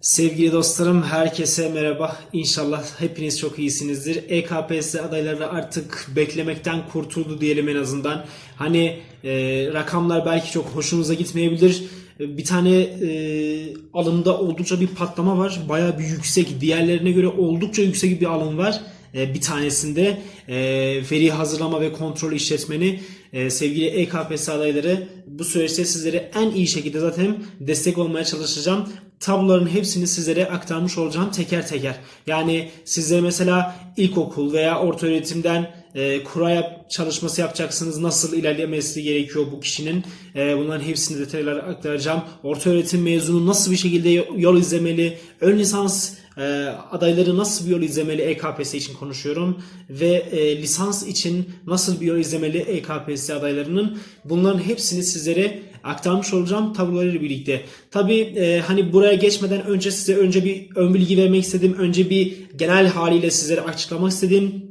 Sevgili dostlarım herkese merhaba. İnşallah hepiniz çok iyisinizdir. E EKPSS adayları artık beklemekten kurtuldu diyelim en azından. Hani e, rakamlar belki çok hoşunuza gitmeyebilir. E, Bir tane e, alımda oldukça bir patlama var. Bayağı bir yüksek. Diğerlerine göre oldukça yüksek bir alım var. E, bir tanesinde e, veri hazırlama ve kontrol işletmeni sevgili EKPSS adayları bu süreçte sizlere en iyi şekilde zaten destek olmaya çalışacağım. Tabloların hepsini sizlere aktarmış olacağım teker teker. Yani sizlere mesela ilkokul veya orta öğretimden e, kura yap, çalışması yapacaksınız. Nasıl ilerlemesi gerekiyor bu kişinin. E, bunların hepsini detaylar aktaracağım. Orta öğretim mezunu nasıl bir şekilde yol izlemeli. Ön lisans e, adayları nasıl bir yol izlemeli EKPSS için konuşuyorum. Ve e, lisans için nasıl bir yol izlemeli EKPSS adaylarının. Bunların hepsini sizlere aktarmış olacağım tablolarıyla birlikte. Tabi hani buraya geçmeden önce size önce bir ön bilgi vermek istedim. Önce bir genel haliyle sizlere açıklamak istedim.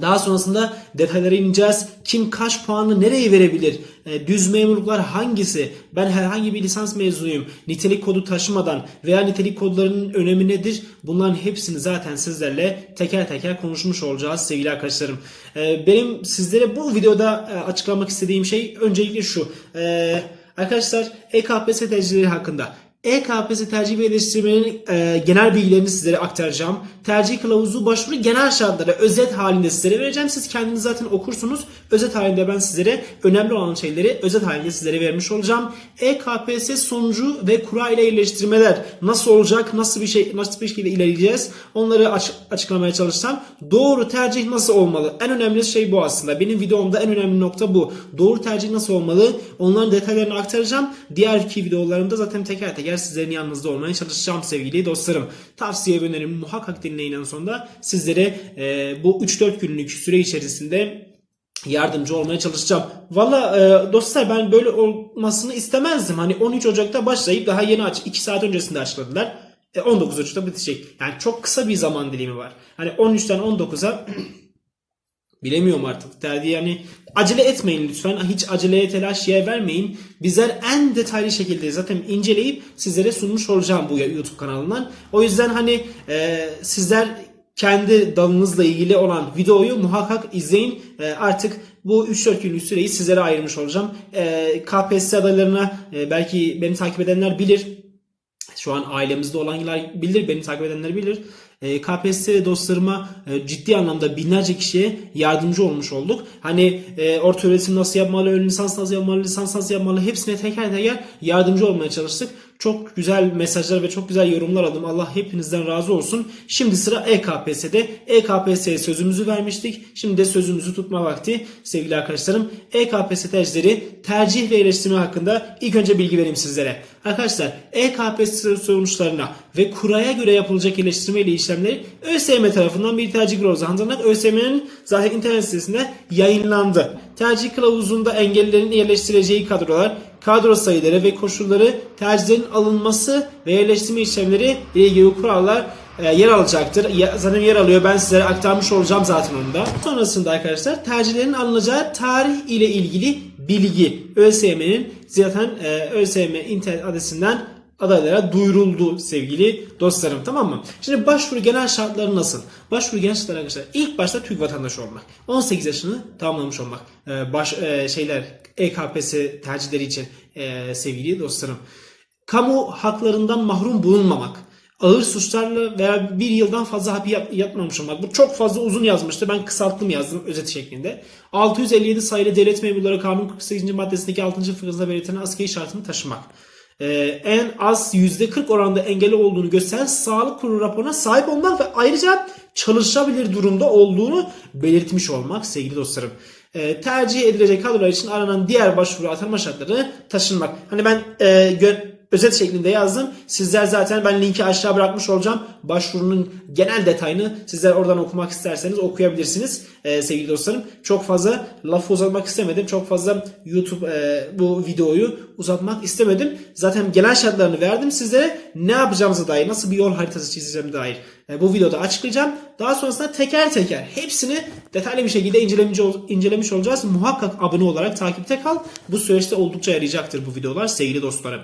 Daha sonrasında detaylara ineceğiz. Kim kaç puanı nereye verebilir? E, düz memurluklar hangisi? Ben herhangi bir lisans mezunuyum. Nitelik kodu taşımadan veya nitelik kodlarının önemi nedir? Bunların hepsini zaten sizlerle teker teker konuşmuş olacağız sevgili arkadaşlarım. E, benim sizlere bu videoda e, açıklamak istediğim şey öncelikle şu. E, arkadaşlar EKPSS tercihleri hakkında. EKPSS tercih ve eleştirmenin e, genel bilgilerini sizlere aktaracağım. Tercih kılavuzu başvuru genel şartları özet halinde sizlere vereceğim. Siz kendiniz zaten okursunuz. Özet halinde ben sizlere önemli olan şeyleri özet halinde sizlere vermiş olacağım. EKPSS sonucu ve kura ile iyileştirmeler nasıl olacak? Nasıl bir şey nasıl bir şekilde ilerleyeceğiz? Onları aç- açıklamaya çalışacağım. Doğru tercih nasıl olmalı? En önemli şey bu aslında. Benim videomda en önemli nokta bu. Doğru tercih nasıl olmalı? Onların detaylarını aktaracağım. Diğer iki videolarımda zaten teker teker sizlerin yanınızda olmaya çalışacağım sevgili dostlarım. Tavsiye ve önerim muhakkak dinleyin en sonunda. Sizlere e, bu 3-4 günlük süre içerisinde yardımcı olmaya çalışacağım. Valla e, dostlar ben böyle olmasını istemezdim. Hani 13 Ocak'ta başlayıp daha yeni aç 2 saat öncesinde açıkladılar. E, 19 Ocak'ta bitecek. Yani çok kısa bir zaman dilimi var. Hani 13'ten 19'a Bilemiyorum artık. Derdi yani acele etmeyin lütfen. Hiç aceleye telaş yer vermeyin. Bizler en detaylı şekilde zaten inceleyip sizlere sunmuş olacağım bu YouTube kanalından. O yüzden hani e, sizler kendi dalınızla ilgili olan videoyu muhakkak izleyin. E, artık bu 3-4 günlük süreyi sizlere ayırmış olacağım. E, KPSS adaylarına e, belki beni takip edenler bilir. Şu an ailemizde olanlar bilir, beni takip edenler bilir. E, KPSS dostlarıma e, ciddi anlamda binlerce kişiye yardımcı olmuş olduk. Hani e, orta öğretim nasıl yapmalı, ön lisans nasıl yapmalı, lisans nasıl yapmalı hepsine teker teker yardımcı olmaya çalıştık. Çok güzel mesajlar ve çok güzel yorumlar aldım. Allah hepinizden razı olsun. Şimdi sıra E EKPSS'de. EKPSS'ye sözümüzü vermiştik. Şimdi de sözümüzü tutma vakti sevgili arkadaşlarım. E EKPSS tercihleri tercih ve eleştirme hakkında ilk önce bilgi vereyim sizlere. Arkadaşlar E EKPSS sonuçlarına ve kuraya göre yapılacak eleştirme ile işlemleri ÖSYM tarafından bir tercih kılavuzu hazırlanarak ÖSYM'nin zaten internet sitesinde yayınlandı. Tercih kılavuzunda engellilerin yerleştirileceği kadrolar, kadro sayıları ve koşulları, tercihlerin alınması ve yerleştirme işlemleri ile ilgili kurallar e, yer alacaktır. Zaten yer alıyor. Ben sizlere aktarmış olacağım zaten onu da. Sonrasında arkadaşlar tercihlerin alınacağı tarih ile ilgili bilgi ÖSYM'nin zaten e, ÖSYM internet adresinden adaylara duyuruldu sevgili dostlarım tamam mı? Şimdi başvuru genel şartları nasıl? Başvuru genel şartları arkadaşlar ilk başta Türk vatandaşı olmak. 18 yaşını tamamlamış olmak. Ee, baş e, şeyler EKPS tercihleri için e, sevgili dostlarım. Kamu haklarından mahrum bulunmamak. Ağır suçlarla veya bir yıldan fazla hapis yap- yatmamış olmak. Bu çok fazla uzun yazmıştı. Ben kısalttım yazdım özet şeklinde. 657 sayılı Devlet Memurları Kanun 48. maddesindeki 6. fıkrasında belirtilen askeri şartını taşımak. Ee, en az %40 oranda engelli olduğunu gösteren sağlık kurulu raporuna sahip olmak ve ayrıca çalışabilir durumda olduğunu belirtmiş olmak sevgili dostlarım. Ee, tercih edilecek kadrolar için aranan diğer başvuru atanma şartları taşınmak. Hani ben e, gö- özet şeklinde yazdım. Sizler zaten ben linki aşağı bırakmış olacağım. Başvurunun genel detayını sizler oradan okumak isterseniz okuyabilirsiniz Ee, sevgili dostlarım. Çok fazla lafı uzatmak istemedim. Çok fazla YouTube e, bu videoyu uzatmak istemedim. Zaten genel şartlarını verdim sizlere. Ne yapacağımıza dair, nasıl bir yol haritası çizeceğime dair e, bu videoda açıklayacağım. Daha sonrasında teker teker hepsini detaylı bir şekilde incelemiş, incelemiş olacağız. Muhakkak abone olarak takipte kal. Bu süreçte oldukça yarayacaktır bu videolar sevgili dostlarım.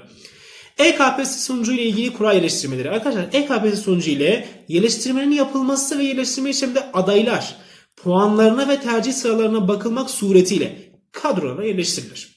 EKPS sonucu ile ilgili kura yerleştirmeleri. Arkadaşlar EKPS sonucu ile yerleştirmenin yapılması ve yerleştirme işleminde adaylar puanlarına ve tercih sıralarına bakılmak suretiyle kadrolara yerleştirilir.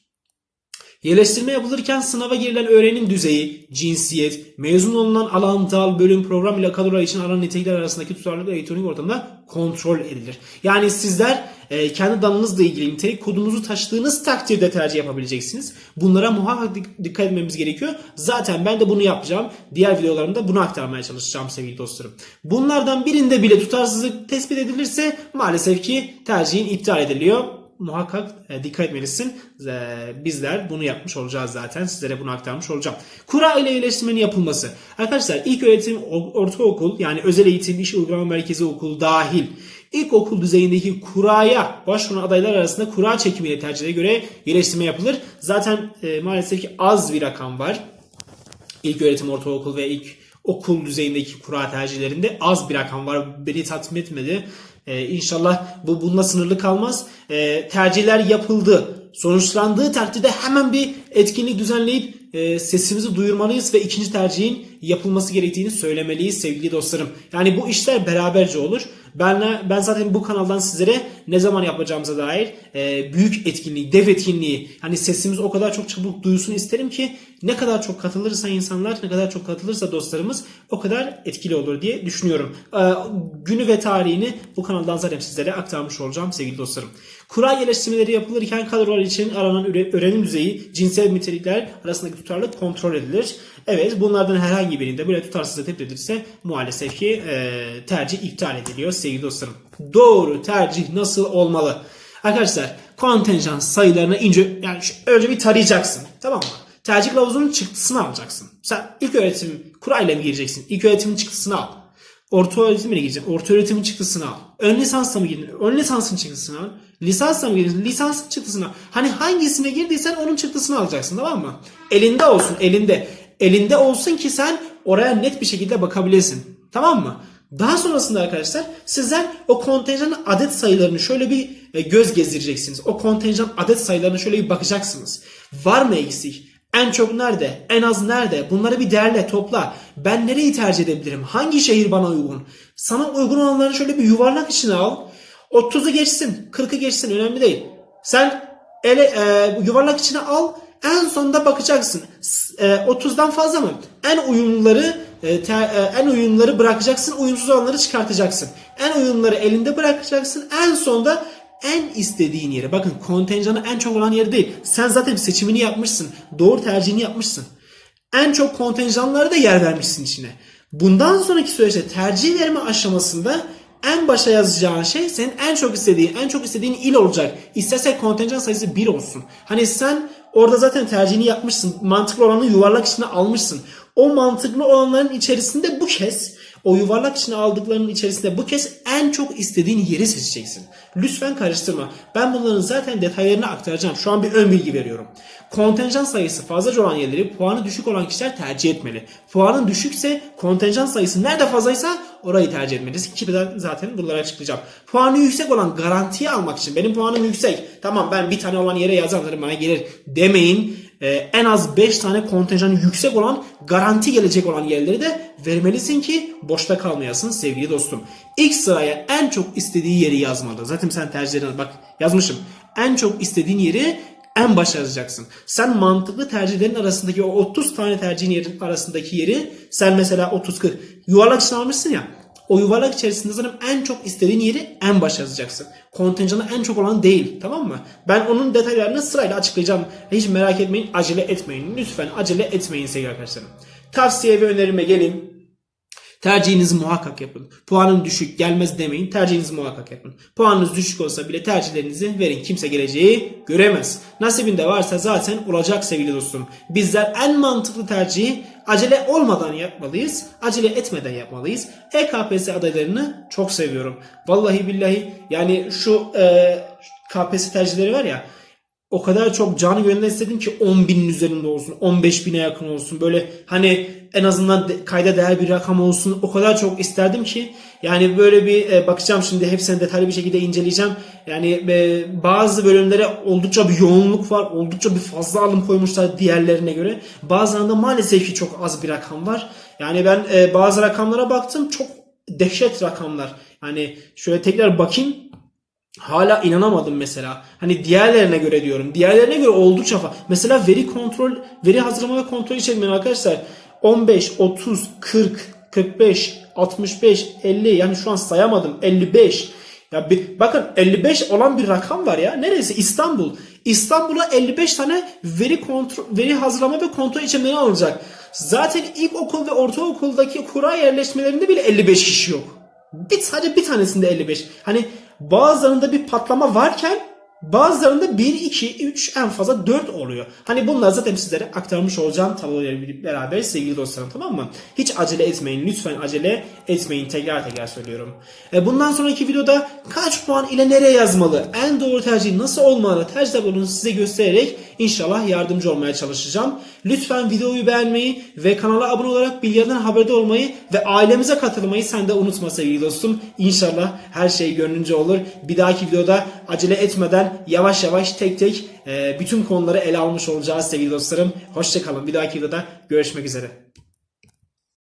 Yerleştirme yapılırken sınava girilen öğrenim düzeyi, cinsiyet, mezun olunan alan, dal, bölüm, program ile kadrolar için aranan nitelikler arasındaki tutarlılık elektronik ortamda kontrol edilir. Yani sizler e, kendi dalınızla ilgili nitelik kodunuzu taşıdığınız takdirde tercih yapabileceksiniz. Bunlara muhakkak dik- dikkat etmemiz gerekiyor. Zaten ben de bunu yapacağım. Diğer videolarımda bunu aktarmaya çalışacağım sevgili dostlarım. Bunlardan birinde bile tutarsızlık tespit edilirse maalesef ki tercihin iptal ediliyor muhakkak e, dikkat etmelisin. E, bizler bunu yapmış olacağız zaten. Sizlere bunu aktarmış olacağım. Kura ile iyileştirmenin yapılması. Arkadaşlar ilk öğretim ortaokul yani özel eğitim iş uygulama merkezi okul dahil ilkokul düzeyindeki kuraya başvuran adaylar arasında kura çekimiyle tercihe göre iyileştirme yapılır. Zaten e, maalesef ki az bir rakam var. İlk öğretim ortaokul ve ilk okul düzeyindeki kura tercihlerinde az bir rakam var. Beni tatmin etmedi. Ee, inşallah bu bununla sınırlı kalmaz. Ee, tercihler yapıldı. Sonuçlandığı takdirde hemen bir etkinlik düzenleyip e, sesimizi duyurmalıyız ve ikinci tercihin yapılması gerektiğini söylemeliyiz sevgili dostlarım. Yani bu işler beraberce olur. Ben ben zaten bu kanaldan sizlere ne zaman yapacağımıza dair e, büyük etkinliği, dev etkinliği, hani sesimiz o kadar çok çabuk duyulsun isterim ki ne kadar çok katılırsa insanlar, ne kadar çok katılırsa dostlarımız o kadar etkili olur diye düşünüyorum. E, günü ve tarihini bu kanaldan zaten sizlere aktarmış olacağım sevgili dostlarım. Kura yerleştirmeleri yapılırken kadrolar için aranan öğrenim düzeyi, cinsel nitelikler arasındaki tutarlılık kontrol edilir. Evet bunlardan herhangi birinde böyle tutarsızlık tespit edilirse maalesef ki e, tercih iptal ediliyor sevgili dostlarım. Doğru tercih nasıl olmalı? Arkadaşlar kontenjan sayılarına ince yani önce bir tarayacaksın tamam mı? Tercih kılavuzunun çıktısını alacaksın. Sen ilk öğretim kurayla mı gireceksin? İlk öğretimin çıktısını al. Orta öğretime gireceksin? Orta öğretimin çıktısını al. Ön lisansla mı girdin? Ön lisansın çıktısını al. Lisansla mı girdin? Lisansın çıktısını al. Hani hangisine girdiysen onun çıktısını alacaksın tamam mı? Elinde olsun elinde. Elinde olsun ki sen oraya net bir şekilde bakabilesin. Tamam mı? Daha sonrasında arkadaşlar sizler o kontenjan adet sayılarını şöyle bir e, göz gezdireceksiniz. O kontenjan adet sayılarına şöyle bir bakacaksınız. Var mı eksik? En çok nerede? En az nerede? Bunları bir derle, topla. Ben nereyi tercih edebilirim? Hangi şehir bana uygun? Sana uygun olanları şöyle bir yuvarlak içine al. 30'u geçsin, 40'ı geçsin önemli değil. Sen ele e, yuvarlak içine al. En sonunda bakacaksın. E, 30'dan fazla mı? En uyumluları e, te- e, en uyumluları bırakacaksın. Uyumsuz olanları çıkartacaksın. En uyumluları elinde bırakacaksın. En sonda en istediğin yere. Bakın kontenjanı en çok olan yer değil. Sen zaten seçimini yapmışsın. Doğru tercihini yapmışsın. En çok kontenjanlara da yer vermişsin içine. Bundan sonraki süreçte tercih verme aşamasında en başa yazacağın şey senin en çok istediğin, en çok istediğin il olacak. İsterse kontenjan sayısı 1 olsun. Hani sen orada zaten tercihini yapmışsın. Mantıklı olanı yuvarlak içine almışsın. O mantıklı olanların içerisinde bu kez o yuvarlak içine aldıklarının içerisinde bu kez en çok istediğin yeri seçeceksin. Lütfen karıştırma. Ben bunların zaten detaylarını aktaracağım. Şu an bir ön bilgi veriyorum. Kontenjan sayısı fazlaca olan yerleri puanı düşük olan kişiler tercih etmeli. Puanın düşükse kontenjan sayısı nerede fazlaysa orayı tercih etmeliyiz. Ki ben zaten bunları açıklayacağım. Puanı yüksek olan garantiyi almak için benim puanım yüksek. Tamam ben bir tane olan yere yazarım bana gelir demeyin. Ee, en az 5 tane kontenjanı yüksek olan garanti gelecek olan yerleri de vermelisin ki boşta kalmayasın sevgili dostum. İlk sıraya en çok istediği yeri yazmalı. Zaten sen tercihlerine bak yazmışım. En çok istediğin yeri en başa yazacaksın. Sen mantıklı tercihlerin arasındaki o 30 tane tercihin yerin arasındaki yeri sen mesela 30-40 yuvarlak içine almışsın ya o yuvarlak içerisinde zaten en çok istediğin yeri en başa yazacaksın. Kontenjanı en çok olan değil. Tamam mı? Ben onun detaylarını sırayla açıklayacağım. Hiç merak etmeyin. Acele etmeyin. Lütfen acele etmeyin sevgili arkadaşlarım. Tavsiye ve önerime gelin. Tercihinizi muhakkak yapın. Puanın düşük gelmez demeyin. Tercihinizi muhakkak yapın. Puanınız düşük olsa bile tercihlerinizi verin. Kimse geleceği göremez. Nasibinde varsa zaten olacak sevgili dostum. Bizler en mantıklı tercihi acele olmadan yapmalıyız. Acele etmeden yapmalıyız. EKPS adaylarını çok seviyorum. Vallahi billahi yani şu e, KPSS tercihleri var ya o kadar çok canı gönülden istedim ki 10 binin üzerinde olsun. 15 bine yakın olsun. Böyle hani en azından kayda değer bir rakam olsun. O kadar çok isterdim ki. Yani böyle bir e, bakacağım şimdi hepsini detaylı bir şekilde inceleyeceğim. Yani e, bazı bölümlere oldukça bir yoğunluk var. Oldukça bir fazla alım koymuşlar diğerlerine göre. Bazılarında maalesef ki çok az bir rakam var. Yani ben e, bazı rakamlara baktım. Çok dehşet rakamlar. Yani şöyle tekrar bakayım. Hala inanamadım mesela. Hani diğerlerine göre diyorum. Diğerlerine göre oldukça fa- Mesela veri kontrol, veri hazırlama ve kontrol içeriğinden arkadaşlar 15, 30, 40, 45, 65, 50 yani şu an sayamadım 55. Ya bir, bakın 55 olan bir rakam var ya. Neresi? İstanbul. İstanbul'a 55 tane veri kontrol, veri hazırlama ve kontrol içeriğinden alınacak. Zaten ilkokul ve ortaokuldaki kura yerleşmelerinde bile 55 kişi yok. Bir sadece bir tanesinde 55. Hani bazılarında bir patlama varken bazılarında 1, 2, 3 en fazla 4 oluyor. Hani bunları zaten sizlere aktarmış olacağım tablolarıyla beraber sevgili dostlarım tamam mı? Hiç acele etmeyin. Lütfen acele etmeyin. Tekrar tekrar söylüyorum. E, Bundan sonraki videoda kaç puan ile nereye yazmalı? En doğru tercih nasıl olmalı? Tercih tablonu size göstererek inşallah yardımcı olmaya çalışacağım. Lütfen videoyu beğenmeyi ve kanala abone olarak bilgilerden haberdar olmayı ve ailemize katılmayı sen de unutma sevgili dostum. İnşallah her şey gönlünce olur. Bir dahaki videoda acele etmeden yavaş yavaş tek tek e, bütün konuları ele almış olacağız sevgili dostlarım. Hoşçakalın. Bir dahaki videoda görüşmek üzere.